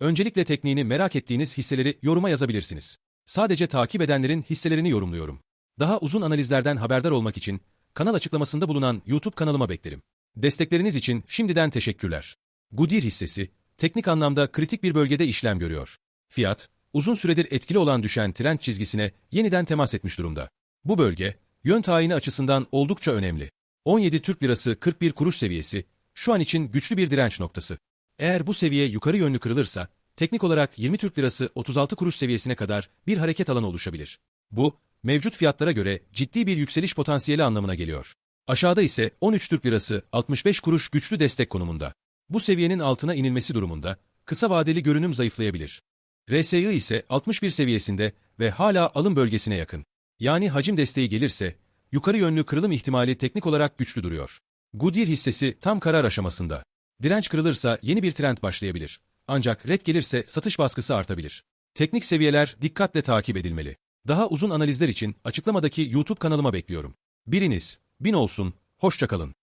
Öncelikle tekniğini merak ettiğiniz hisseleri yoruma yazabilirsiniz. Sadece takip edenlerin hisselerini yorumluyorum. Daha uzun analizlerden haberdar olmak için kanal açıklamasında bulunan YouTube kanalıma beklerim. Destekleriniz için şimdiden teşekkürler. Goodyear hissesi, teknik anlamda kritik bir bölgede işlem görüyor. Fiyat, uzun süredir etkili olan düşen trend çizgisine yeniden temas etmiş durumda. Bu bölge, yön tayini açısından oldukça önemli. 17 Türk Lirası 41 kuruş seviyesi, şu an için güçlü bir direnç noktası. Eğer bu seviye yukarı yönlü kırılırsa, teknik olarak 20 Türk Lirası 36 kuruş seviyesine kadar bir hareket alanı oluşabilir. Bu, mevcut fiyatlara göre ciddi bir yükseliş potansiyeli anlamına geliyor. Aşağıda ise 13 Türk Lirası 65 kuruş güçlü destek konumunda. Bu seviyenin altına inilmesi durumunda, kısa vadeli görünüm zayıflayabilir. RSI ise 61 seviyesinde ve hala alım bölgesine yakın. Yani hacim desteği gelirse, yukarı yönlü kırılım ihtimali teknik olarak güçlü duruyor. Goodyear hissesi tam karar aşamasında. Direnç kırılırsa yeni bir trend başlayabilir. Ancak red gelirse satış baskısı artabilir. Teknik seviyeler dikkatle takip edilmeli. Daha uzun analizler için açıklamadaki YouTube kanalıma bekliyorum. Biriniz, bin olsun, hoşçakalın.